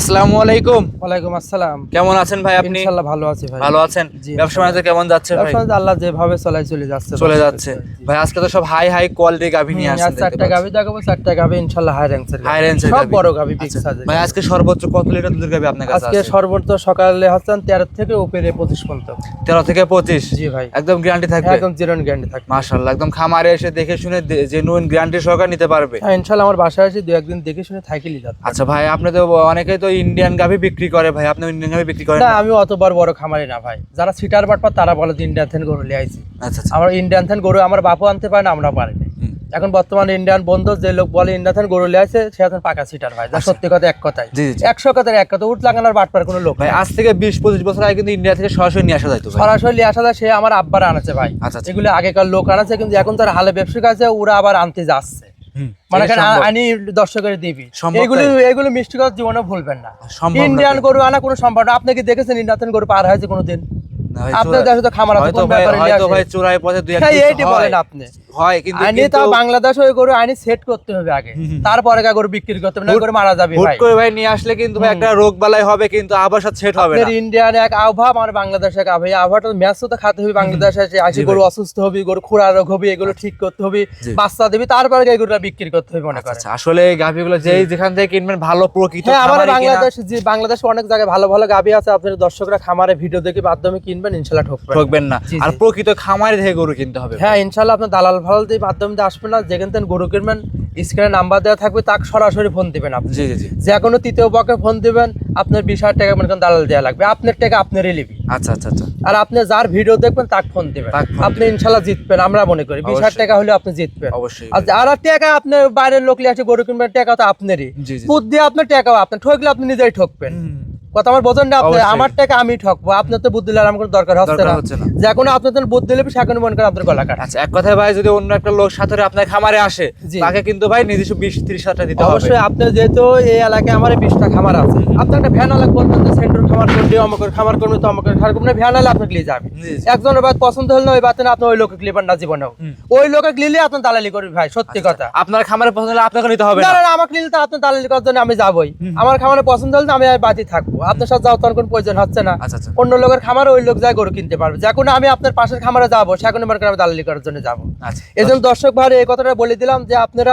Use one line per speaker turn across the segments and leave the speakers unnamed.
আসসালামু আলাইকুম।
ওয়ালাইকুম আসসালাম।
কেমন আছেন ভাই আপনি?
ইনশাআল্লাহ ভালো আছি ভাই।
ভালো আছেন? ব্যবসা বাণিজ্য কেমন যাচ্ছে ভাই?
ব্যবসা আল্লাহ যেভাবে চলাই চলে যাচ্ছে
চলে যাচ্ছে। ভাই আজকে তো সব হাই হাই কোয়ালিটি গাভী নিয়ে দেখতে
চারটা গাভি দেখাবো চারটা ইনশাআল্লাহ হাই
হাই রেঞ্জের
সব বড় বিগ
আচ্ছা,
সাইজের
ভাই আজকে সর্বোচ্চ কত লিটার দুধের আপনার কাছে
আজকে সর্বোচ্চ সকালে হচ্ছেন থেকে উপরে পঁচিশ পর্যন্ত।
13 থেকে 25
জি ভাই।
একদম গ্যারান্টি থাকবে?
একদম জিরন গ্যারান্টি থাকবে।
মাশাআল্লাহ একদম খামারে এসে দেখে শুনে জেনুইন গ্যারান্টি সহকারে নিতে পারবে।
হ্যাঁ ইনশাআল্লাহ আমার বাসায় এসে দু একদিন দেখে শুনে থাইকেলি যাচ্ছে
আচ্ছা ভাই আপনি তো অনেকেই তো ইন্ডিয়ান গাভী বিক্রি করে ভাই? আপনি ইন্ডিয়ান গাভী বিক্রি করেন
না? আমি অতবার বড় খামারি না ভাই। যারা সিটার বাটপা তারা বলে যে ইন্ডিয়ান থেন গরু লিয়ে আইছি।
আচ্ছা আচ্ছা।
আমার ইন্ডিয়ান থেন গরু আমার বাপু আনতে পারে না আমরা
হুম।
এখন বর্তমানে ইন্ডিয়ান বন্ধু যে লোক বলে ইন্ডিয়ান থেন গরু লিয়ে সে এখন পাকা সিটার ভাই। যা সত্যি কথা এক কথাই। একশো কথার এক কথা উঠ লাগানোর বাটপার কোনো লোক
ভাই আজ থেকে 20 25 বছর আগে কিন্তু ইন্ডিয়া থেকে সরাসরি নিয়ে আসা ভাই।
সরাসরি আসা যায় সে আমার আব্বার আনাছে ভাই।
আচ্ছা, আচ্ছা।
এগুলো আগেকার লোক আনাছে কিন্তু এখন তার হালে ব্যবসায়িক আছে ওরা আবার আনতে যাচ্ছে। মানে। আনি দর্শকের দিবি। এগুলো এগুলো মিষ্টি কথা জীবনে ভুলবেন না। ইন্ডিয়ান গরু আনা কোনো সম্ভব না। আপনি কি দেখেছেন ইন্ডিয়ান গরু পার হয়েছে কোনোদিন? আপনার
চোরা-
তো খামার আছে, কোন
ভাই-
ব্যাপারে?
ভাই চোরাই পথে দুই এক
হ্যাঁ। বলেন আপনি।
হয় কিন্তু
তাও বাংলাদেশ ওই গরু আইনি সেট করতে হবে আগে। তারপরে গরু বিক্রি করতে হবে না করে মারা যাবে ভাই।
করে ভাই নিয়ে আসলে কিন্তু ভাই একটা রোগ বালাই হবে কিন্তু আবার সাথে সেট হবে না।
ইন্ডিয়ান এক আবহাওয়া আমার বাংলাদেশ এক আবহাওয়া। এই আবহাওয়াটা ম্যাচ তো খাতে হবে বাংলাদেশে আসে গরু অসুস্থ হবে গরু খুরা রোগ হবে এগুলো ঠিক করতে হবে বাচ্চা দেবে তারপরে গরুটা বিক্রি করতে হবে মনে করেন।
আচ্ছা আসলে গাভিগুলো যেই যেখান থেকে কিনবেন ভালো প্রকৃত
হ্যাঁ আমার বাংলাদেশ যে বাংলাদেশে অনেক জায়গায় ভালো ভালো গাবি আছে আপনার দর্শকরা খামারে ভিডিও দেখে মাধ্যমে কিনবেন ইনশাল্লাহ ঠকবেন।
না। আর প্রকৃত খামারি থেকে গরু কিনতে হবে
হ্যাঁ ইনশাল্লাহ আপনার দালাল ফালাল দিয়ে মাধ্যমে দিয়ে আসবেন না যেখান থেকে গরু কিনবেন স্ক্রিনে নাম্বার দেওয়া থাকবে তাকে সরাসরি ফোন দিবেন আপনি।
জি জি জি।
যে কোনো তৃতীয় পক্ষে ফোন দিবেন আপনার বিশ হাজার টাকা মনে করেন দালাল দেওয়া লাগবে আপনার টাকা আপনারই লিবি
আচ্ছা আচ্ছা আচ্ছা।
আর আপনি যার ভিডিও দেখবেন তাকে ফোন দিবেন। আপনি ইনশাল্লাহ জিতবেন আমরা মনে করি। বিশ হাজার টাকা হলে আপনি জিতবেন।
অবশ্যই।
আর যারা টাকা আপনার বাইরের লোক লিয়ে আসে গরু কিনবেন টাকা তো আপনারই।
জি জি
বুদ্ধি আপনার টাকাও আপনার ঠকলে আপনি নিজেই ঠকবেন। কথা আমার বোঝেন না আপনি আমার টাকা আমি ঠকবো আপনার তো বুদ্ধি কোনো দরকার হচ্ছে না। যে কোনো আপনার তো বুদ্ধি লেবে মনে করেন আপনার গলা কাটা
আচ্ছা এক কথায় ভাই যদি অন্য একটা লোক সাথে আপনার খামারে আসে তাকে কিন্তু ভাই নিজস্ব বিশ ত্রিশ হাজার দিতে হবে।
অবশ্যই যেহেতু এই এলাকায় আমার বিশটা খামার আছে আপনার একটা ভ্যান বলবেন যে সেন্টার খামার করবে খামার করবে তো খামার করবে ভ্যান আলে আপনাকে নিয়ে যাবে। একজনের বাদ পছন্দ হলে না ওই না আপনি ওই লোকে ক্লিপার না জীবনেও। ওই লোকে নিলে আপনার দালালি করবি ভাই সত্যি কথা।
আপনার খামারে পছন্দ হলে আপনাকে নিতে হবে
না আমাকে নিলে তো আপনার দালালি করার জন্য আমি যাবই। আমার খামারে পছন্দ হলে আমি বাতি থাকব। আপনার সাথে যাওয়ার তখন কোনো প্রয়োজন হচ্ছে না।
আচ্ছা আচ্ছা।
অন্য লোকের খামারে ওই লোক যায় গরু কিনতে পারবে। যখন আমি আপনার পাশের খামারে যাব সেখন মনে করেন আমি দালালি করার জন্য যাব।
আচ্ছা।
এই জন্য দর্শক ভাই এই কথাটা বলে দিলাম যে আপনারা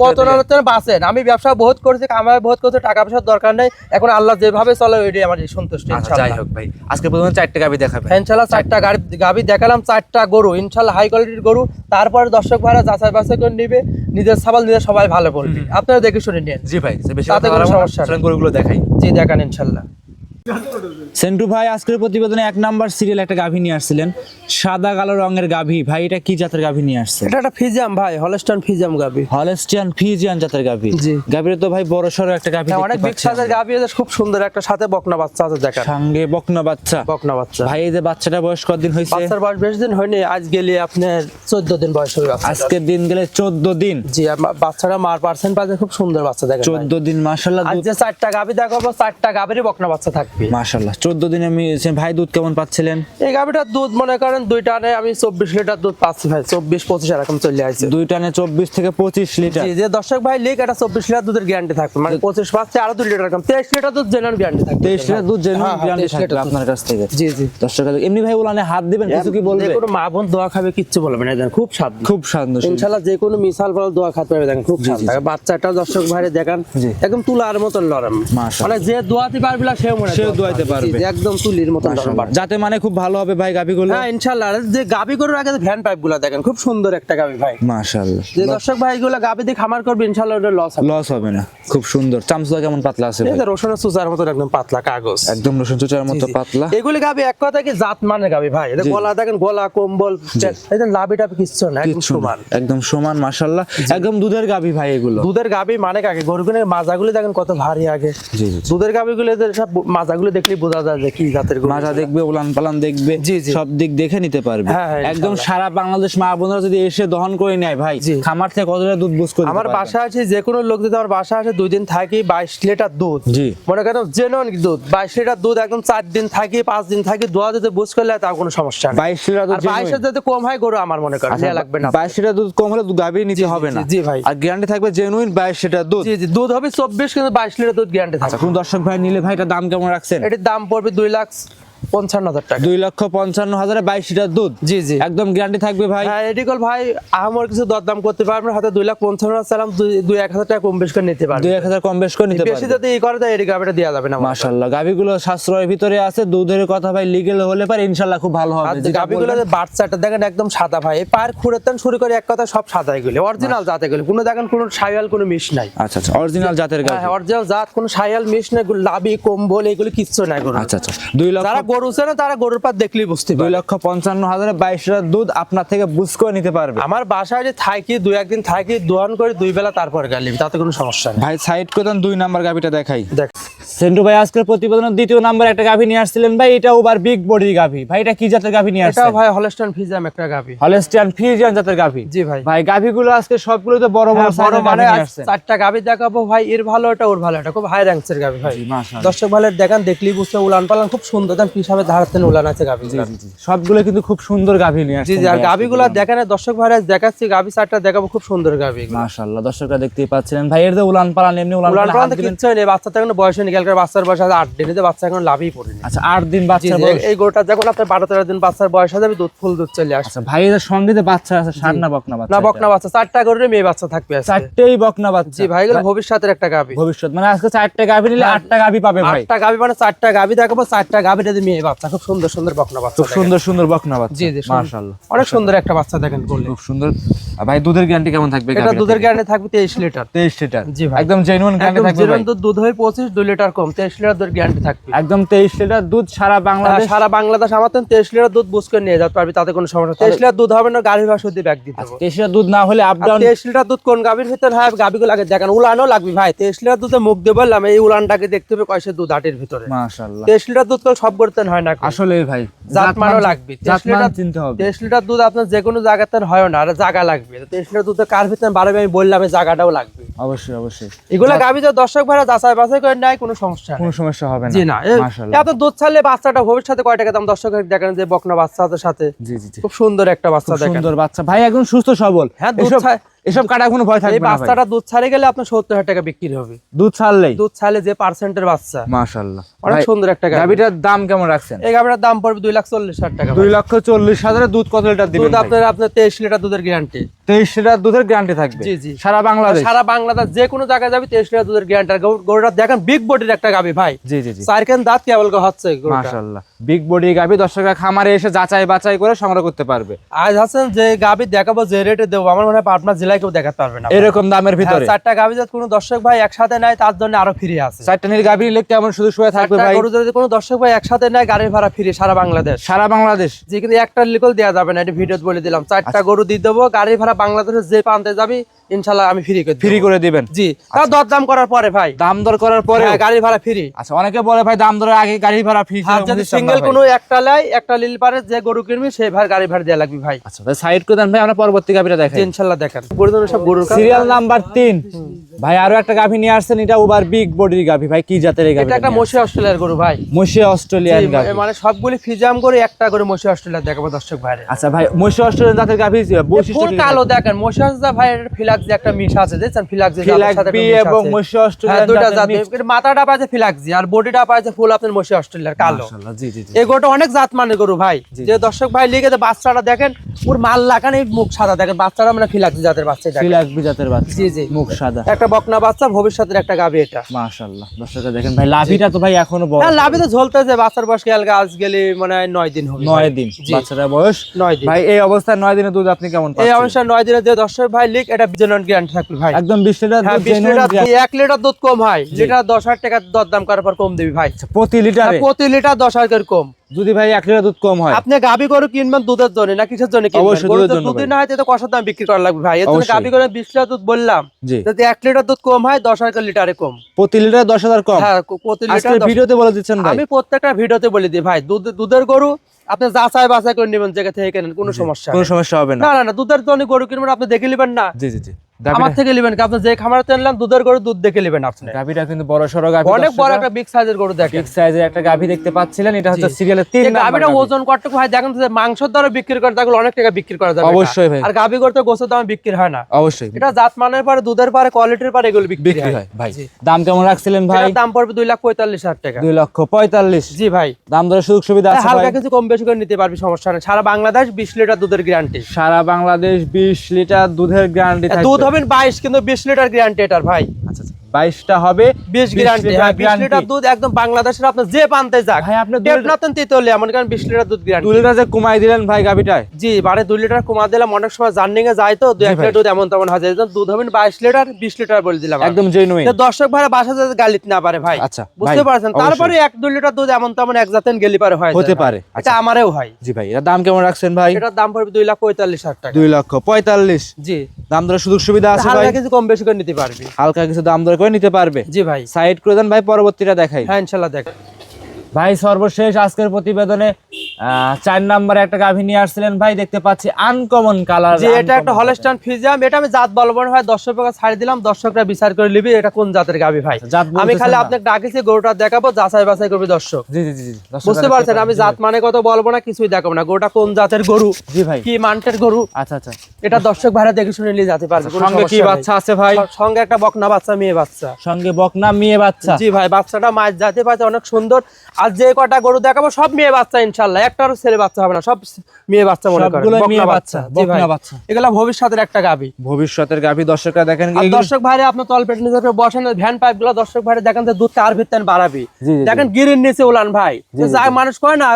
প্রতারণার বাঁচেন। আমি ব্যবসা বহুত করেছি কামাই বহুত করতে টাকা পয়সার দরকার নেই। এখন আল্লাহ যেভাবে চলে ওইটাই আমার সন্তুষ্ট
যাই হোক ভাই আজকে প্রথমে চারটে গাভি দেখাবেন।
ইনশাল্লাহ চারটা। গাবি দেখালাম চারটা গরু। ইনশাল্লাহ হাই কোয়ালিটির গরু। তারপরে দর্শক ভাইরা যাচাই বাছাই করে নিবে। নিজের সাবাল নিজের সবাই ভালো বলবে। আপনারা দেখে শুনে নিন।
জি ভাই সে বেশি
তাতে কোনো সমস্যা
গরুগুলো দেখাই।
জি দেখান ইনশাল্লাহ।
সেন্টু ভাই আজকের প্রতিবেদনে এক নাম্বার সিরিয়াল একটা গাভী নিয়ে আসছিলেন। সাদা কালো রঙের গাভী। ভাই এটা কি জাতের গাভী নিয়ে আসছেন
এটা একটা ফিজাম ভাই হলস্টান ফিজাম গাবি
হলেস্টিয়ান ফিজিয়ান জাতের গাভী।
জি।
গাভীর তো ভাই বড় সড়ো একটা গাভী
অনেক বিগ সাইজের গাবি আছে খুব সুন্দর। একটা সাথে বকনা বাচ্চা আছে দেখান
সঙ্গে বকনা বাচ্চা।
বকনা বাচ্চা।
ভাই এই যে বাচ্চাটা বয়স কতদিন হয়েছে?
বাচ্চার বয়স বেশ দিন হয়নি আজ গেলে আপনার চোদ্দ দিন বয়স হবে বাচ্চাটার।
আজকের দিন গেলে চোদ্দ দিন।
জি বাচ্চাটা মার পার্সেন্ট পাচ্ছে খুব সুন্দর বাচ্চা ভাই।
চোদ্দ দিন মাসাল্লাহ
আজ যে চারটা গাভী দেখাবো চারটা গাবিরই বকনা বাচ্চা থাকবে।
মাসাল্লাহ চোদ্দ দিনে আমি ভাই দুধ কেমন পাচ্ছিলেন?
এই গাবিটার দুধ মনে করেন দুইটা আনে আমি চব্বিশ লিটার দুধ পাচ্ছি ভাই। চব্বিশ পঁচিশ এরকম চলে আসছে।
দুই টানে চব্বিশ থেকে পঁচিশ লিটার।
যে দর্শক ভাই লিখ এটা চব্বিশ লিটার দুধের গ্যারান্টি থাকবে। মানে পঁচিশ পাচ্ছে আরও দুই লিটার তেইশ লিটার দুধ গ্যারান্টি থাকবে।
তেইশ লিটার দুধ জেনুইন
হ্যাঁ,
গ্যারান্টি থাকবে আপনার কাছ থেকে।
জি জি।
দশ টাকা এমনি ভাই হাত দিবেন কিছু কি বলবে?
কোনো মা বোন দোয়া খাবে কিচ্ছু বলবে না। খুব স্বাদ
খুব
ইনশাল্লাহ যে কোনো মিসাল ফল দোয়া খাতে পারবে দেখেন খুব স্বাদ বাচ্চাটা দর্শক ভাই দেখান। একদম তুলার মতন নরম। মানে যে দোয়াতে পারবে সেও মনে
সেও
দোয়া
দোয়াতে
খাবে।
পারবে।
একদম তুলির বাচ্চা।
যাতে মানে খুব ভালো হবে ভাই গাভিগুলো।
হ্যাঁ ইনশাল্লাহ আর যে গাবি গরুর আগে ভ্যান পাইপগুলা দেখেন খুব সুন্দর একটা গাবি ভাই।
মাশাআল্লাহ।
যে দর্শক ভাই গুলা গাবি দিয়ে খামার করবে ইনশাল্লাহ ওটা লস হবে।
লস হবে না। খুব সুন্দর। চামচা কেমন পাতলা আছে
রসুনের সুচার মতন একদম পাতলা কাগজ।
একদম রসুন চুচার মতো পাতলা।
এগুলি গাবি এক কথা কি জাত মানে গাবি ভাই? এটা গলা দেখেন গলা কম্বল লাভি কিচ্ছু না একদম সমান।
একদম সমান মাশাআল্লাহ। একদম দুধের গাভি ভাই এগুলো।
দুধের গাবি মানে কাকে? গরুগুলো মাজাগুলি দেখেন কত ভারী আগে। দুধের গাবিগুলো এদের সব মাজা মাজাগুলো দেখলেই বোঝা যায় যে কি জাতের গরু
মাজা দেখবে উলান পালান দেখবে
জি, জি।
সব দিক দেখে নিতে পারবে।
হ্যাঁ, হ্যাঁ,
একদম সারা বাংলাদেশ মা বোনরা যদি এসে দহন করে নেয় ভাই খামার থেকে কতটা দুধ বুঝ করে
আমার বাসা আছে যে কোনো লোক যদি আমার বাসা আছে দুই দিন থাকি বাইশ লিটার দুধ।
জি।
মনে করেন জেনুইন দুধ বাইশ লিটার দুধ একদম চার দিন থাকি পাঁচ দিন থাকি দোয়া যদি বুঝ করলে তার কোনো সমস্যা নেই।
বাইশ লিটার দুধ
বাইশের যদি কম হয় গরু আমার মনে করেন নেওয়া লাগবে না।
বাইশ লিটার দুধ কম হলে গাভী নিতে হবে না।
জি, ভাই।
আর গ্যারান্টি থাকবে জেনুইন বাইশ লিটার দুধ।
জি জি দুধ হবে চব্বিশ কিন্তু বাইশ লিটার দুধ গ্যারান্টি
আচ্ছা
থাকবে।
কোন দর্শক ভাই নিলে ভাই এটা দাম কেমন রাখছেন?
এটির দাম পড়বে দুই লাখ পঞ্চান্ন হাজার টাকা।
দুই লক্ষ পঞ্চান্ন হাজারে বাইশ লিটার দুধ?
জি জি।
একদম গ্যারান্টি থাকবে ভাই?
হ্যাঁ এডিকল ভাই আমার কিছু দরদাম করতে পারবেন হয়তো দুই লাখ পঞ্চান্ন হাজার সালাম দুই- এক হাজার টাকা কম বেশ করে নিতে
দুই এক হাজার কম বেশ করে নিতে
বেশি যদি করে তাই এডিক গাভিটা দেওয়া যাবে না।
মাশাল্লাহ গাভিগুলো সাশ্রয়ের ভিতরে আছে দুধের কথা ভাই লিগেল হলে পারে ইনশাল্লাহ খুব ভালো হবে
গাভিগুলো বাচ্চাটা দেখেন একদম সাদা ভাই পায়ের খুঁড়েতেন শুরু করে এক কথা সব সাদা এগুলো অরিজিনাল জাত এগুলো কোনো দেখেন কোনো সাইয়াল কোনো মিশ নাই।
আচ্ছা আচ্ছা অরিজিনাল জাতের গাভি
হ্যাঁ অরিজিনাল জাত কোনো সাইয়াল মিশ নাই লাভি কম্বল এগুলো কিচ্ছু নাই গরু
আচ্ছা আচ্ছা দুই
যারা গরু চেনে তারা গরুর পাত দেখলেই বুঝতে
দুই লক্ষ পঞ্চান্ন হাজারে বাইশ লিটার দুধ আপনার থেকে বুঝ করে নিতে পারবে।
আমার বাসায় যে থাকি দুই একদিন থাকি দোয়ান করে দুই বেলা তারপর গেলি তাতে কোনো সমস্যা নেই।
ভাই সাইড করে দুই নাম্বার গাভিটা দেখাই।
দেখ।
সেন্টু ভাই আজকের প্রতিবেদনের দ্বিতীয় নাম্বার একটা গাভি নিয়ে আসছিলেন ভাই এটা ওভার বিগ বডির গাভি। ভাই এটা কি জাতের গাভি নিয়ে আসছেন?
ভাই হলস্টাইন ফিজাম একটা গাভি।
হলেস্টিয়ান ফিজিয়ান জাতের গাভি।
জি ভাই।
ভাই গাভিগুলো আজকে সবগুলো তো বড় বড়
হ্যাঁ, বড় মানে চারটা গাভি দেখাবো ভাই এর ভালো এটা ওর ভালো এটা খুব হাই র্যাঙ্কসের গাভি ভাই।
মাশাআল্লাহ।
দর্শক ভালো দেখান দেখলেই বুঝতে উলান পালান খুব সুন্দর দেন হিসাবে ধারাতেন উলান আছে গাভি।
সবগুলো কিন্তু খুব সুন্দর গাভি নিয়ে
জি জি আর গাভিগুলো দেখেন দর্শক দেখাচ্ছি গাভি চারটা দেখাবো খুব সুন্দর গাভি
মাশাআল্লাহ দর্শকরা দেখতেই পাচ্ছিলেন ভাই এর যে উলান পালান এমনি উলান
উলান
পালান।
কিচ্ছু নেই বাচ্চা তো এখন বয়স নেই কালকে বাচ্চার বয়স আছে আট দিনে বাচ্চা এখন লাভই পড়েনি।
আচ্ছা আট দিন বাচ্চা
এই গরুটা যখন আপনার বারো তেরো দিন বাচ্চার বয়স হয়ে যাবে দুধ ফুল দুধ চলে আসবে
আচ্ছা ভাই এর সঙ্গে যে বাচ্চা আছে ষাট না বকনা বাচ্চা
না বকনা বাচ্চা চারটা গরুরে মেয়ে বাচ্চা থাকবে।
চারটেই বকনা বাচ্চা।
জি ভাই এগুলো ভবিষ্যতের একটা গাভি।
ভবিষ্যৎ মানে আজকে চারটে গাভি নিলে আটটা গাভি পাবে ভাই।
আটটা গাভি মানে চারটা গাভি দেখাবো চারটা গাভিটা দিয়ে মেয়ে বাচ্চা খুব সুন্দর সুন্দর বকনা বাচ্চা
খুব সুন্দর সুন্দর বকনা বাচ্চা
জি জি
মাশাআল্লাহ।
অনেক সুন্দর একটা বাচ্চা দেখেন করলে
খুব সুন্দর। ভাই দুধের গ্যারান্টি কেমন থাকবে
এটা দুধের গ্যারান্টি থাকবে তেইশ লিটার।
23 লিটার।
জি ভাই।
একদম জেনুইন গ্যারান্টি থাকবে ভাই।
দুধ দুধ হয়ে পঁচিশ দুই লিটার কম তেইশ লিটার দুধ গ্যারান্টি থাকবে।
একদম 23 লিটার দুধ সারা বাংলাদেশ
সারা বাংলাদেশ আমার তো তেইশ লিটার দুধ বুঝ করে নিয়ে যেতে পারবি তাতে কোনো সমস্যা তেইশ লিটার দুধ হবে না গাড়ির ভাষা দিয়ে ব্যাগ দিতে হবে।
23 লিটার দুধ না হলে আপ ডাউন
তেইশ লিটার দুধ কোন গাভীর ভিতর? হয় গাভীগুলো আগে দেখেন উলানও লাগবে ভাই। তেইশ লিটার দুধে মুখ দিয়ে বললাম এই উলানটাকে দেখতে হবে কয়সে দুধ আটের ভিতরে।
মাশাআল্লাহ।
তেইশ লিটার দুধ সব করতে হয় না
আসলে ভাই
জাত মানও লাগবে।
জাত
তেইশ লিটার
চিনতে হবে।
লিটার দুধ আপনার যে কোনো জায়গাতে হয় না আর জায়গা লাগবে। তো তেইশ লিটার দুধের কার ভিতরে বারো আমি বললাম জায়গাটাও লাগবে।
অবশ্যই অবশ্যই।
এগুলো গাভী তো দর্শক ভাড়া যাচাই বাছাই করে নেয় কোনো সমস্যা
কোনো সমস্যা হবে না।
জি না এত দুধ ছাড়লে বাচ্চাটা ভবিষ্যতে কয় টাকা দাম? দর্শক দেখেন যে বকনা বাচ্চাদের সাথে।
জি জি
খুব সুন্দর একটা বাচ্চা দেখেন।
সুন্দর বাচ্চা। ভাই একদম সুস্থ সবল।
হ্যাঁ, দুধ
এসব কাটা কোনো ভয় থাকবে না ভাই
বাচ্চাটা দুধ ছাড়ে গেলে আপনার সত্তর হাজার টাকা বিক্রি হবে।
দুধ ছাড়লেই।
দুধ ছাড়লে যে পার্সেন্টের বাচ্চা।
মাশাআল্লাহ।
অনেক সুন্দর একটা গাভী।
গাভিটার দাম কেমন রাখছেন?
এই গাভীটার দাম পড়বে দুই লাখ চল্লিশ হাজার টাকা
দুই লক্ষ চল্লিশ হাজারে দুধ কত লিটার দিবেন
দুধ আপনার আপনার তেইশ লিটার দুধের গ্যারান্টি
তেইশ লিটার দুধের গ্যারান্টি থাকবে?
জি, জি।
সারা বাংলাদেশ?
সারা বাংলাদেশ যে কোনো জায়গায় যাবে তেইশ লিটার দুধের গ্যারান্টি গরুটা দেখেন বিগ বডির একটা গাভী ভাই।
জি জি জি।
চারখান দাঁত কেবল হচ্ছে গরুটা।
মাশাআল্লাহ। বিগ বডি গাভি দর্শকরা খামারে এসে যাচাই বাছাই করে সংগ্রহ করতে পারবে।
আজ আছেন যে গাভী দেখাবো যে রেটে দেবো আমার মনে হয় পাবনা কেউ দেখাতে পারবে না
এরকম দামের ভিতরে?
হ্যাঁ, চারটা গাভী যদি কোনো দর্শক ভাই একসাথে নেয় তার জন্য আরও ফ্রি আছে।
চারটা নীল গাভী নিলে কেমন শুধু শুয়ে থাকবে ভাই?
গরু যদি কোনো দর্শক ভাই একসাথে নেয় গাড়ির ভাড়া ফ্রি সারা বাংলাদেশ।
সারা বাংলাদেশ?
যে কিন্তু একটা লিকল দেওয়া যাবে না এটা ভিডিও বলে দিলাম। চারটা গরু দিয়ে দেবো গাড়ির ভাড়া বাংলাদেশের যে প্রান্তে যাবি ইনশাল্লাহ আমি ফ্রি করে
ফ্রি করে দিবেন?
জি। তাও দর দাম করার পরে ভাই।
দাম দর করার পরে
হ্যাঁ, গাড়ির ভাড়া ফ্রি
আচ্ছা অনেকে বলে ভাই দাম দরের আগে গাড়ি ভাড়া ফ্রি
আর যদি সিঙ্গেল কোনো একটা লাই একটা লিল পারে যে গরু কিনবি সেই ভাই গাড়ি ভাড়া লাগবে ভাই।
আচ্ছা সাইড করে দেন ভাই আমরা পরবর্তী দেখাই।
ইনশাল্লাহ দেখেন। সব গরুর
সিরিয়াল নাম্বার তিন। ভাই আরও একটা গাভি নিয়ে আসছেন এটা ওভার বিগ বডির গাভি। ভাই কি জাতের গাভি
এটা একটা মশি অস্ট্রেলিয়ার গরু ভাই।
মশি অস্ট্রেলিয়ান গাভি।
মানে সবগুলি ফিজাম করে একটা করে মশি অস্ট্রেলিয়া দেখাবো দর্শক ভাইরে
আচ্ছা ভাই মশি অস্ট্রেলিয়ান জাতের গাভি বৈশিষ্ট্য
কালো দেখেন মশি অস্ট্রেলিয়া ভাই ফিলাক্সি একটা মিশ আছে দেখছেন? ফিলাক্সি
ফিলাকবি এবং মশি
হ্যাঁ
অস্ট্রেলিয়ান
দুইটা জাত এর মাথাটা পাইছে ফিলাক্সি আর বডিটা পাইছে ফুল আপনার মশি অস্ট্রেলিয়ার কালো।
মাশাআল্লাহ, জি জি
এই গরুটা অনেক জাত মানে গরু ভাই। যে দর্শক ভাই লিখে বাচ্চাটা দেখেন ওর মাল লাগান এই মুখ সাদা। দেখেন বাচ্চাটা মানে ফিলাক্সি জাতের বাচ্চা এটা
ফিলাকবি জাতের বাচ্চা
জি জি।
মুখ সাদা।
একটা বকনা বাচ্চা ভবিষ্যতের একটা গাবি এটা।
মাশাআল্লাহ দর্শকরা দেখেন ভাই লাভিটা তো ভাই এখনও বড়।
হ্যাঁ লাভে তো ঝলতেছে বাচ্চার বয়স গেল আজ গেলে মানে হয় নয় দিন হবে
নয় দিন বাচ্চাটার বয়স।
নয় দিন।
ভাই এই অবস্থায় নয় দিনের দুধ আপনি কেমন
এই অবস্থায় নয় দিনের যে দর্শক ভাই লিখ এটা গ্যারান্টি থাকবে ভাই।
একদম লিটার
হ্যাঁ
দুধ
লিটার লিটার দুধ কম হয়। লিটার দশ হাজার টাকা দর দাম করার পর কম দিবি ভাই।
প্রতি লিটারে?
প্রতি লিটার দশ হাজার করে কম।
যদি ভাই এক লিটার দুধ কম হয়?
আপনি গাবি গরু কিনবেন দুধের জন্য না কিসের জন্য কিনবেন? না হয় তো কষার দাম বিক্রি করা লাগবে ভাই। গাবি করে বিশ লিটার দুধ বললাম যদি এক লিটার দুধ কম হয় দশ হাজার লিটারে কম।
প্রতি লিটার দশ হাজার কম?
হ্যাঁ প্রতি লিটার
ভিডিওতে বলে দিচ্ছেন ভাই।
আমি প্রত্যেকটা ভিডিওতে বলে দিই ভাই দুধ দুধের গরু আপনি যাচাই বাছাই করে নেবেন জায়গা থেকে কেনেন কোনো সমস্যা
কোনো সমস্যা হবে না।
না না না দুধের জন্য গরু কিনবেন আপনি দেখে নেবেন না।
জি জি জি।
আমার থেকে নেবেন আপনি যে খামারে দুধের গরু দুধ দেখে নেবেন আপনি।
গাভিটা কিন্তু বড় সড়ো গাভি
অনেক বড় একটা বিগ সাইজের গরু দেখেন।
বিগ সাইজের একটা গাভি দেখতে পাচ্ছিলেন এটা হচ্ছে সিরিয়ালের তিন
এই
নাম্বার
গাভিটা
গাভী।
ওজন কতটুকু হয় দেখেন তো যে মাংসের দ্বারা বিক্রি করে তাহলে অনেক টাকা বিক্রি করা যাবে।
অবশ্যই ভাই।
আর গাভি গরু তো দামে বিক্রি হয় না।
অবশ্যই।
এটা জাত মানের পরে দুধের পরে কোয়ালিটির পরে এগুলো বিক্রি হয়।
ভাই। দাম কেমন রাখছিলেন ভাই?
দাম পড়বে দুই লাখ পঁয়তাল্লিশ হাজার টাকা।
দুই লক্ষ পঁয়তাল্লিশ।
জি ভাই।
দাম দরের সুযোগ সুবিধা আছে
হালকা কিছু কম বেশি করে নিতে পারবি সমস্যা নেই। সারা বাংলাদেশ বিশ লিটার দুধের গ্যারান্টি
সারা বাংলাদেশ বিশ লিটার দুধের গ্যারান্টি
দুধ হবে বাইশ কিন্তু বিশ লিটার গ্যারান্টি এটার ভাই।
আচ্ছা আচ্ছা। বাইশটা হবে।
বিশ গ্যারান্টি হ্যাঁ বিশ লিটার দুধ একদম বাংলাদেশের আপনি যে পান্তে যাক
ভাই, আপনি
এমন কারণ বিশ লিটার দুধ গ্যারান্টি
দুই লিটার যে কমাই দিলেন ভাই গাভিটায়।
জি বারে দুই লিটার কমা দিলাম অনেক সময় জার্নিং এ যায় তো এক লিটার দুধ এমন তেমন যেমন দুধ হবে বাইশ লিটার বিশ লিটার বলে দিলাম
একদম জেনুইন
দর্শক ভাড়া বাসা যাতে গালিত না পারে ভাই।
আচ্ছা,
বুঝতে পারছেন? তারপরে এক দুই লিটার দুধ এমন তেমন এক জাতেন গেলি পারে হয়
হতে পারে, আচ্ছা।
আমারও হয়।
জি ভাই এর দাম কেমন রাখছেন ভাই?
এটার দাম পড়বে দুই লাখ পঁয়তাল্লিশ হাজার টাকা।
দুই লক্ষ পঁয়তাল্লিশ।
জি।
দাম দরের সুযোগ সুবিধা আছে ভাই?
হালকা কিছু কম বেশি করে নিতে পারবি।
হালকা কিছু দাম দর করে নিতে পারবে।
জি ভাই।
সাইড করে দেন ভাই পরবর্তীটা দেখাই।
হ্যাঁ ইনশাল্লাহ দেখ
ভাই সর্বশেষ আজকের প্রতিবেদনে চার নম্বরে একটা গাভী নিয়ে আসছিলেন ভাই দেখতে পাচ্ছি আনকমন কালার
যে এটা একটা হলস্টাইন ফিজিয়াম এটা আমি জাত বলব না ভাই দর্শক টাকা ছাড়ি দিলাম দর্শকরা বিচার করে নিবি এটা কোন জাতের গাবি ভাই।
আচ্ছা,
আমি খালি আপনাকে ডাকেছি গরুটা দেখাবো যাচাই বাছাই করবি দর্শক।
জি জি জি
বুঝতে পারছেন আমি জাত মানে কত বলব না কিছুই দেখাবো না। গরুটা কোন জাতের গরু
জি ভাই।
কি মানটের গরু
আচ্ছা আচ্ছা।
এটা দর্শক ভাইরা দেখে শুনে নিয়ে যেতে পারবে
সঙ্গে কি বাচ্চা আছে ভাই?
সঙ্গে একটা বকনা বাচ্চা মেয়ে বাচ্চা।
সঙ্গে বকনা মেয়ে বাচ্চা।
জি ভাই বাচ্চাটা মাছ জাতে পাচ্ছে অনেক সুন্দর। আর যে কটা গরু দেখাবো সব মেয়ে বাচ্চা ইনশাল্লাহ। একটারও ছেলে বাচ্চা হবে না সব মেয়ে বাচ্চা মনে করেন। বকনা
মেয়ে বাচ্চা, বকনা বাচ্চা।
এগুলা ভবিষ্যতের একটা গাবি
ভবিষ্যতের গাভী দর্শকরা দেখেন
আর দর্শক ভাইরে আপনার তল পেট নিচে বসেন ভ্যান পাইপগুলো দর্শক ভাইরে দেখেন যে দুধ কার ভিতরে বাড়াবি। দেখেন গিরির নিচে উলান ভাই। যা মানুষ কয় না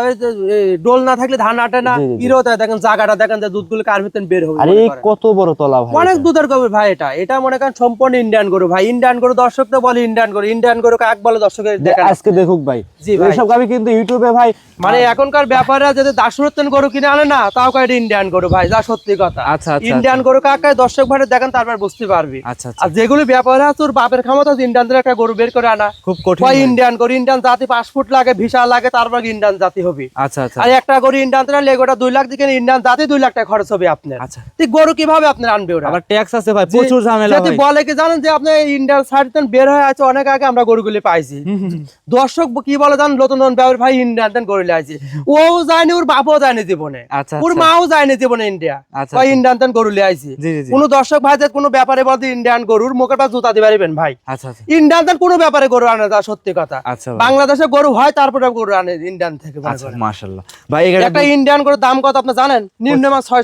ডোল না থাকলে ধান আটে না। ইরো তাই দেখেন জায়গাটা দেখেন যে দুধগুলো কার ভিতরে বের হবে
আরে। কত বড় তলা ভাই
অনেক দুধের গরু ভাই এটা। এটা মনে করেন সম্পূর্ণ ইন্ডিয়ান গরু ভাই। ইন্ডিয়ান গরু দর্শক তো বলে ইন্ডিয়ান গরু। ইন্ডিয়ান গরু কাক বলে দর্শকের
আজকে দেখুক ভাই।
জি ভাই।
এইসব কিন্তু ইউটিউবে ভাই।
মানে এখনকার ব্যাপারে যদি গরু কিনে আনে না তাও কয় এটা ইন্ডিয়ান গরু ভাই যা সত্যি কথা।
আচ্ছা, আচ্ছা,
ইন্ডিয়ান গরু কাকায় দর্শক ভাই দেখেন তারপর বুঝতে পারবি।
আচ্ছা আচ্ছা।
আর যেগুলো ব্যাপারে আছে তোর বাপের ক্ষমতা ইন্ডিয়ানদের একটা গরু বের করে আনা।
খুব কঠিন ভাই।
ইন্ডিয়ান গরু? ইন্ডিয়ান জাতি পাসপোর্ট লাগে ভিসা লাগে তারপর ইন্ডিয়ান জাতি হবে।
আচ্ছা আচ্ছা।
আর একটা গরু ইন্ডিয়ান লেগোটা দুই লাখ দিকে ইন্ডিয়ান জাতি দুই লাখ টাকা খরচ হবে আপনার।
আচ্ছা।
গরু কীভাবে আপনার আনবে ওরা?
আবার ট্যাক্স আছে ভাই প্রচুর ঝামেলা
যদি বলে কি জানেন যে আপনি ইন্ডিয়ান সাইড বের হয়ে আছে অনেক আগে আমরা গরুগুলি পাইছি। দর্শক কি বলে জানেন নতুন নতুন ব্যবহার ভাই ইন্ডিয়ান তেন গরু আছে ও ওর বাপও জীবনে।
আচ্ছা
ওর
আচ্ছা।
মাও জীবনে ইন্ডিয়া।
আচ্ছা,
ভাই। ইন্ডিয়ান আইছি।
জি
কোন দর্শক ভাই কোনো ব্যাপারে বলতে ইন্ডিয়ান গরুর মুখের পাশ জুতা দিতে পারবেন ভাই। ইন্ডিয়ান কোনো ব্যাপারে গরু আনে সত্যি কথা। বাংলাদেশে গরু হয় তারপরে গরু আনে ইন্ডিয়ান থেকে
আচ্ছা মাশাআল্লাহ। ভাই
একটা ইন্ডিয়ান গরুর দাম কত আপনি জানেন?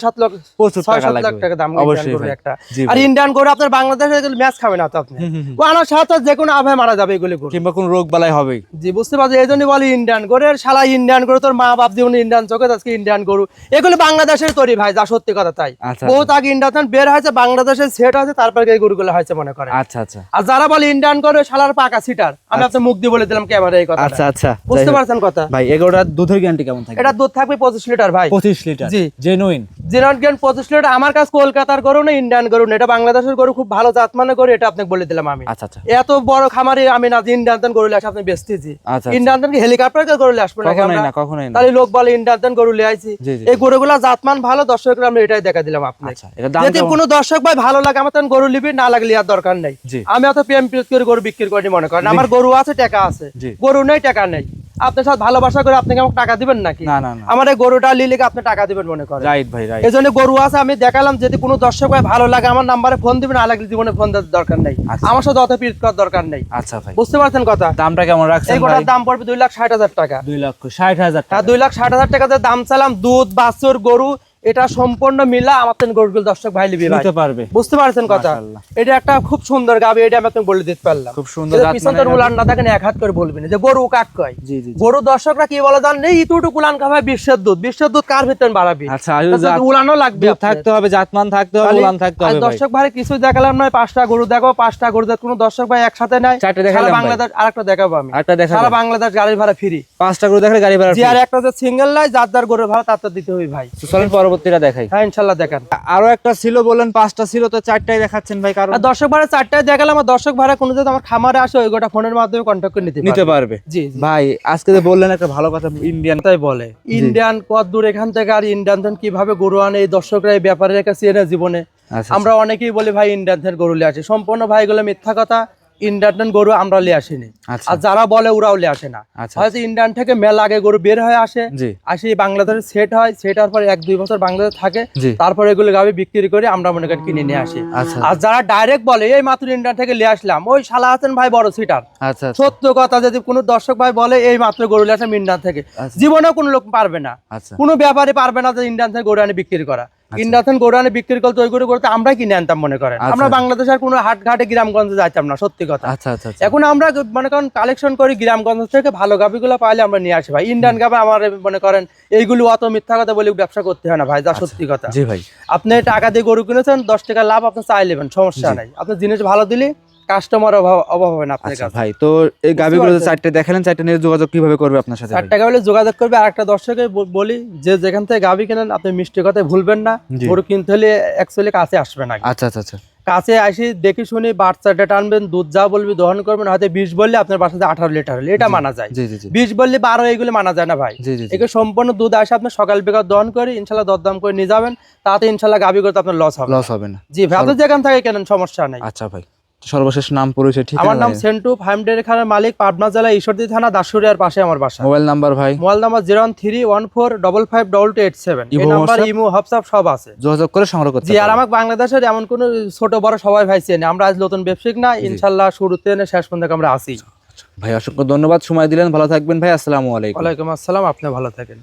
সাত লক্ষ
প্রচুর
ছয়
টাকা
সাত লাখ টাকা দাম
অবশ্যই।
একটা। আর ইন্ডিয়ান গরু আপনার বাংলাদেশে ম্যাচ খাবে না তো আপনি। ও আনার সাথে যে কোনো আভায় মারা যাবে এগুলি গরু।
কিংবা কোন রোগ বালাই হবে
জি বুঝতে পারছি এই জন্যই বলি ইন্ডিয়ান গরু এর শালা ইন্ডিয়ান গরু তোর মা বাপ জীবনে ইন্ডিয়ান চোখে আজকে ইন্ডিয়ান গরু। এগুলো বাংলাদেশের তৈরি ভাই যা সত্যি কথা তাই।
আচ্ছা,
বহুত আগে ইন্ডিয়ান বের হয়েছে বাংলাদেশের সেট আছে তারপরে এই গরুগুলো হয়েছে মনে করে।
আচ্ছা আচ্ছা।
আর যারা বলে ইন্ডিয়ান গরু শালার পাকা সিটার আমি আপনার মুখ দিয়ে বলে দিলাম ক্যামেরা এই কথা
আচ্ছা আচ্ছা।
বুঝতে পারছেন কথা?
ভাই এগারোটার দুধের গ্যারান্টি কেমন থাকে?
এটা দুধ থাকবে পঁচিশ লিটার ভাই।
পঁচিশ লিটার।
জি।
জেনুইন
জিরন গেন পঁচিশ লিটার আমার কাছে কলকাতার গরু না ইন্ডিয়ান গরু না এটা বাংলাদেশের গরু খুব ভালো জাত মানে গরু এটা আপনাকে বলে দিলাম আমি।
আচ্ছা আচ্ছা।
এত বড় খামারে আমি না ইন্ডিয়ান গরু আসে আপনি বেচতেছি
আচ্ছা,
ইন্ডিয়ান তেন হেলিকপ্টার গরু আসব না
কখনোই না।
তাহলে লোক বলে ইন্ডিয়ান গরু আইছি
জি, জি।
এই গরুগুলা জাতমান ভালো দর্শকরা আমরা এটাই দেখা দিলাম আপনাকে।
আচ্ছা
যদি কোনো দর্শক ভাই ভালো লাগে আমার তেন গরু লিবি না লাগলে আর দরকার নাই। আমি অত প্রেম করে গরু বিক্রি করি মনে করেন। আমার গরু আছে টাকা আছে। গরু নেই টাকা নেই। আপনার সাথে ভালোবাসা করে আপনাকে আমাকে টাকা দিবেন নাকি?
না না না।
আমার এই গরুটা লিলে আপনি টাকা দিবেন মনে করেন?
রাইট ভাই রাইট
এজন্য গরু আছে আমি দেখালাম যদি কোনো দর্শক ভাই ভালো লাগে আমার নাম্বারে ফোন দিবেন না লাগলে জীবনে ফোন দেওয়ার দরকার নেই।
আচ্ছা।
আমার সাথে অত পিট করার দরকার নাই।
আচ্ছা ভাই।
বুঝতে পারছেন কথা?
দামটা কেমন রাখছেন
এই গোটার দাম পড়বে দুই লাখ ষাট হাজার টাকা।
দুই লক্ষ ষাট হাজার
হ্যাঁ
টাকা।
দুই লাখ ষাট হাজার টাকা দাম চালাম দুধ বাছুর গরু এটা সম্পূর্ণ মিলা আমার তেন গরুগুলো দর্শক ভাই লিবি
নিতে পারবে।
বুঝতে পারছেন কথা? এটা একটা খুব সুন্দর গাবি এটা আমি আপনাকে বলে দিতে পারলাম।
খুব সুন্দর
এটা
জাত
পিছন
মানের
তোর উলান না দেখেন এক হাত করে বলবি না। যে গরু কাক কয়। গরু দর্শকরা কি বলে জান এই ইতুটুকু উলান খাবে বিশ্বের দুধ। বিশ্বের দুধ কার ভিতরে বাড়াবি?
আচ্ছা
উলানও লাগবে
থাকতে হবে জাতমান থাকতে হবে উলান থাকতে হবে
দর্শক ভাই কিছু দেখালাম নয় পাঁচটা গরু দেখো পাঁচটা গরু দেখ কোনো দর্শক ভাই একসাথে নাই।
চারটে দেখালাম
বাংলাদেশ আরেকটা দেখাবো আমি।
আরেকটা দেখাবেন?
সারা বাংলাদেশ গাড়ি ভাড়া ফ্রি
পাঁচটা গরু দেখলে গাড়ি ভাড়া
যে আর একটা যে সিঙ্গেল নাই যার যার গরু ভাড়া তার তার দিতে হবে ভাই।
চলেন পরবর্তীটা দেখাই।
হ্যাঁ ইনশাল্লাহ দেখেন।
আরও একটা ছিল বললেন পাঁচটা ছিল তো চারটাই দেখাচ্ছেন ভাই কারণ
দর্শক ভাড়া চারটায় দেখালাম আর দর্শক ভাড়া কোনো যদি আমার খামারে আসে ওই গোটা ফোনের মাধ্যমে কন্ট্যাক্ট করে নিতে
নিতে
পারবে। জি
ভাই আজকে যে বললেন একটা ভালো কথা ইন্ডিয়ান
তাই বলে। ইন্ডিয়ান কত দূর এখান থেকে আর ইন্ডিয়ান ধান কীভাবে গরু আনে এই দর্শকরা এই ব্যাপারের কাছে এনে জীবনে।
আচ্ছা
আমরা অনেকেই বলি ভাই ইন্ডিয়ান ধান গরু আসে। সম্পূর্ণ ভাই এগুলো মিথ্যা কথা। ইন্ডিয়ান গরু আমরা লিয়ে আসিনি।
আচ্ছা।
আর যারা বলে ওরাও লিয়ে আসে না।
আচ্ছা।
হয়তো ইন্ডিয়ান থেকে মেলা আগে গরু বের হয়ে আসে আসি বাংলাদেশে সেট হয় সেট হওয়ার পর এক দুই বছর বাংলাদেশ থাকে তারপর এগুলো গাবি বিক্রি করে আমরা মনে করি কিনে নিয়ে আসি।
আচ্ছা।
আর যারা ডাইরেক্ট বলে এই মাত্র ইন্ডিয়ান থেকে লিয়ে আসলাম। ওই শালা আছেন ভাই বড় সিটার সত্য কথা যদি কোনো দর্শক ভাই বলে এই মাত্র গরু লিয়ে আসলাম ইন্ডিয়ান থেকে। জীবনেও কোনো লোক পারবে না। কোনো ব্যাপারে পারবে না যে ইন্ডিয়ান থেকে গরু আনে বিক্রি করা। ইন্ডিয়ান গোডানে বিক্রি করতে ওই করে করতে আমরা কিনে আনতাম মনে করেন।
আমরা
আমরা বাংলাদেশের কোনো হাট ঘাটে গ্রামগঞ্জে যাইতাম না সত্যি কথা।
আচ্ছা আচ্ছা আচ্ছা।
এখন আমরা মনে করেন কালেকশন করি গ্রামগঞ্জ থেকে ভালো গাভিগুলো পাইলে আমরা নিয়ে আসি ভাই। ইন্ডিয়ান গাভি আমার মনে করেন এইগুলো অত মিথ্যা কথা বলে ব্যবসা করতে হয় না ভাই যা সত্যি কথা।
জি ভাই।
আপনি টাকা দিয়ে গরু কিনেছেন দশ টাকা লাভ আপনি চাই নেবেন সমস্যা নাই। আপনি জিনিস ভালো দিলে কাস্টমার অভাব হবে না আপনার
আচ্ছা
কাছে।
ভাই তো এই গাবিগুলো চারটে দেখালেন চারটে নিয়ে যোগাযোগ কীভাবে করবে আপনার সাথে?
যোগাযোগ করবে আর একটা দর্শকে বলি যে যেখান থেকে কেনেন আপনি মিষ্টি কথায় ভুলবেন না গরু কিনতে হলে অ্যাকচুয়ালি কাছে আসবেন আগে।
আচ্ছা আচ্ছা আচ্ছা।
কাছে আসি দেখি শুনি বাচ্চাটা টানবেন দুধ যা বলবি দহন করবেন হয়তো বিশ বললে আপনার বাসাতে আঠারো লিটার হলে এটা মানা যায়। বিশ বললে বারো এইগুলো মানা যায় না ভাই। একে সম্পূর্ণ দুধ আসে আপনি সকাল বেকার দহন করে ইনশাল্লাহ দরদাম করে নিয়ে যাবেন তাতে ইনশাল্লাহ গাভি করতে আপনার লস হবে
লস হবে না।
জি ভাই আপনি যেখান থেকে কেনেন সমস্যা নাই।
আচ্ছা ভাই। সর্বশেষ নাম পরিচয় ঠিক
আমার নাম সেন্টু ফার্মডের খানের মালিক পাবনা জেলা ঈশ্বরদী থানা দাসুরিয়ার পাশে আমার বাসা।
মোবাইল নাম্বার ভাই?
Mobile number zero three one four double five double two eight seven. এই নাম্বার? ইমো হোয়াটসঅ্যাপ সব আছে।
যোগাযোগ করে সংগ্রহ করতে
জি আর। আমাকে বাংলাদেশের এমন কোন ছোট বড় সবাই ভাই চেনে। আমরা আজ নতুন ব্যবসায়িক না ইনশাল্লাহ শুরুতে এনে শেষ পর্যন্ত আমরা আসি
ভাই অসংখ্য ধন্যবাদ। সময় দিলেন। ভালো থাকবেন ভাই। আসসালামু আলাইকুম।
ওয়ালাইকুম আসসালাম। আপনি ভালো থাকেন।